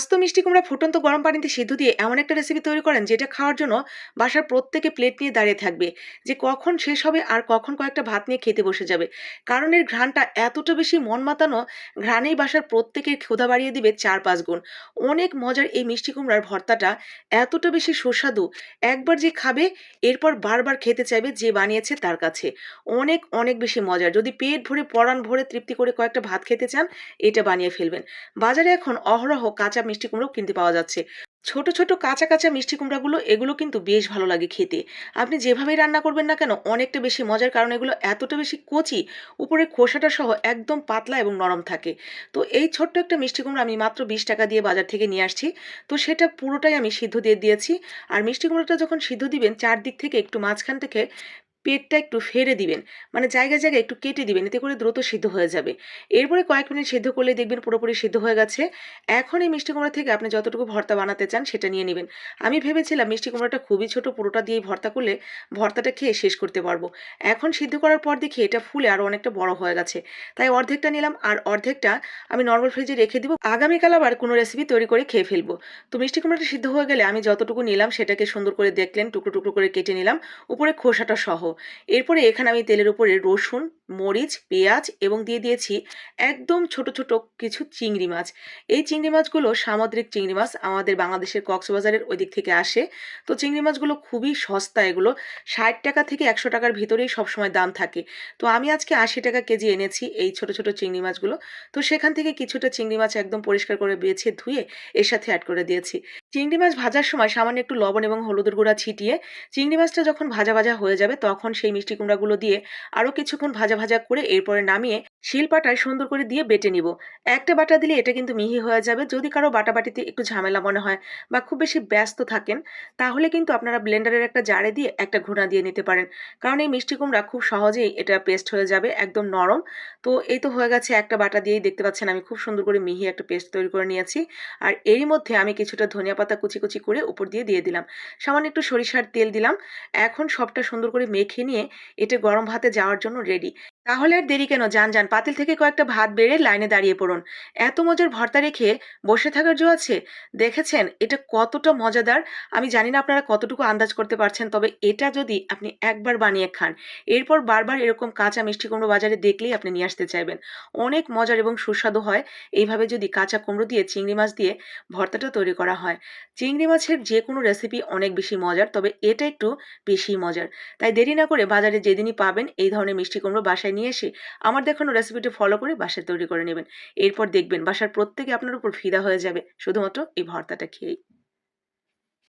আস্ত মিষ্টি কুমড়া ফুটন্ত গরম পানিতে সিদ্ধ দিয়ে এমন একটা রেসিপি তৈরি করেন যেটা খাওয়ার জন্য বাসার প্রত্যেকে প্লেট নিয়ে দাঁড়িয়ে থাকবে যে কখন শেষ হবে আর কখন কয়েকটা ভাত নিয়ে খেতে বসে যাবে। কারণ এর ঘ্রাণটা এতটা বেশি মন মাতানো ঘ্রাণেই বাসার প্রত্যেকের ক্ষুধা বাড়িয়ে দিবে চার পাঁচ গুণ। অনেক মজার এই মিষ্টি কুমড়ার ভর্তাটা এতটা বেশি সুস্বাদু। একবার যে খাবে, এরপর বারবার খেতে চাইবে যে বানিয়েছে তার কাছে। অনেক অনেক বেশি মজার। যদি পেট ভরে পরাণ ভরে তৃপ্তি করে কয়েকটা ভাত খেতে চান, এটা বানিয়ে ফেলবেন। বাজারে এখন অহরহ কাঁচা মিষ্টি কুমড়ো কিনতে পাওয়া যাচ্ছে। ছোট ছোট, কাঁচা কাঁচা মিষ্টি কুমড়াগুলো, এগুলো কিন্তু বেশ ভালো লাগে খেতে। আপনি যেভাবেই রান্না করবেন না কেন, অনেকটা বেশি মজার কারণ এগুলো এতটা বেশি কচি, উপরে খোসাটা সহ একদম পাতলা এবং নরম থাকে। তো এই ছোট্ট একটা মিষ্টি কুমড়া আমি মাত্র বিশ টাকা দিয়ে বাজার থেকে নিয়ে আসছি। তো সেটা পুরোটাই আমি সিদ্ধ দিয়ে দিয়েছি। আর মিষ্টি কুমড়োটা যখন সিদ্ধ দিবেন, চারদিক থেকে একটু মাঝখান থেকে পেটটা একটু ফেরে দিবেন। মানে জায়গায় জায়গায় একটু কেটে দিবেন, এতে করে দ্রুত সিদ্ধ হয়ে যাবে। এরপরে কয়েক মিনিট সিদ্ধ করলে দেখবেন পুরোপুরি সিদ্ধ হয়ে গেছে। এখন এই মিষ্টি কুমড়া থেকে আপনি যতটুকু ভর্তা বানাতে চান সেটা নিয়ে নেবেন। আমি ভেবেছিলাম মিষ্টি কুমড়াটা খুবই ছোট, পুরোটা দিয়েই ভর্তা করলে ভর্তাটা খেয়ে শেষ করতে পারব। এখন সিদ্ধ করার পর দেখি এটা ফুলে আরও অনেকটা বড় হয়ে গেছে। তাই অর্ধেকটা নিলাম আর অর্ধেকটা আমি নর্মাল ফ্রিজে রেখে দিব। আগামীকাল আবার কোনো রেসিপি তৈরি করে খেয়ে ফেলব। তো মিষ্টি কুমড়াটা সিদ্ধ হয়ে গেলে আমি যতটুকু নিলাম সেটাকে সুন্দর করে দেখলেন, টুকরো টুকরো করে কেটে নিলাম। উপরে খোসাটা সহ। এরপরে এখানে আমি তেলের উপরে রসুন, মরিচ, পেঁয়াজ এবং দিয়ে দিয়েছি একদম ছোট ছোট কিছু চিংড়ি মাছ। এই চিংড়ি মাছগুলো সামুদ্রিক চিংড়ি মাছ, আমাদের বাংলাদেশের কক্সবাজারের ওই দিক থেকে আসে। তো চিংড়ি মাছগুলো খুবই সস্তা এগুলো, ষাট টাকা থেকে একশো টাকার ভিতরেই সবসময় দাম থাকে। তো আমি আজকে আশি টাকা কেজি এনেছি এই ছোট ছোট চিংড়ি মাছগুলো। তো সেখান থেকে কিছুটা চিংড়ি মাছ একদম পরিষ্কার করে বেছে ধুয়ে এর সাথে অ্যাড করে দিয়েছি। চিংড়ি মাছ ভাজার সময় সামান্য একটু লবণ এবং হলুদের গুঁড়া ছিটিয়ে চিংড়ি মাছটা যখন ভাজা ভাজা হয়ে যাবে, তখন সেই মিষ্টি কুমড়াগুলো দিয়ে আরও কিছুক্ষণ ভাজা ভাজা করে এরপরে নামিয়ে শিলপাটায় সুন্দর করে দিয়ে বেটে নিব। একটা বাটা দিলে এটা কিন্তু মিহি হয়ে যাবে। যদি কারও বাটাবাটিতে একটু ঝামেলা মনে হয় বা খুব বেশি ব্যস্ত থাকেন, তাহলে কিন্তু আপনারা ব্লেন্ডারের একটা জারে দিয়ে একটা ঘুণা দিয়ে নিতে পারেন। কারণ এই মিষ্টি কুমড়া খুব সহজেই এটা পেস্ট হয়ে যাবে, একদম নরম। তো এই তো হয়ে গেছে, একটা বাটা দিয়েই দেখতে পাচ্ছেন আমি খুব সুন্দর করে মিহি একটা পেস্ট তৈরি করে নিয়েছি। আর এরই মধ্যে আমি কিছুটা ধনিয়া পাতা কুচি কুচি করে উপর দিয়ে দিয়ে দিলাম। সামান্য একটু সরিষার তেল দিলাম। এখন সবটা সুন্দর করে মেখে নিয়ে এটা গরম ভাতে যাওয়ার জন্য রেডি তাহলে আর দেরি কেন? যান যান। পাতিল থেকে কয়েকটা ভাত বেড়ে লাইনে দাঁড়িয়ে পড়ুন। এত মজার ভর্তা রেখে বসে থাকার জো আছে? দেখেছেন, এটা কতটা মজাদার। আমি জানি না আপনারা কতটুকু আন্দাজ করতে পারছেন, তবে এটা যদি আপনি একবার বানিয়ে খান, এরপর বারবার এরকম কাঁচা মিষ্টি কুমড়ো বাজারে দেখলেই আপনি নিয়ে আসতে চাইবেন। অনেক মজার এবং সুস্বাদু হয়। এইভাবে যদি কাঁচা কুমড়ো দিয়ে, চিংড়ি মাছ দিয়ে ভর্তাটা তৈরি করা হয়। চিংড়ি মাছের যে কোনো রেসিপি অনেক বেশি মজার, তবে এটা একটু বেশি মজার। তাই দেরি না করে বাজারে যেদিনই পাবেন এই ধরনের মিষ্টি কুমড়ো বাসায় নিয়ে এসে আমার দেখানো রেসিপিটি ফলো করে বাসায় তৈরি করে নেবেন। এরপর দেখবেন বাসার প্রত্যেকে আপনার উপর ফিদা হয়ে যাবে, শুধুমাত্র এই ভর্তাটা খেয়েই।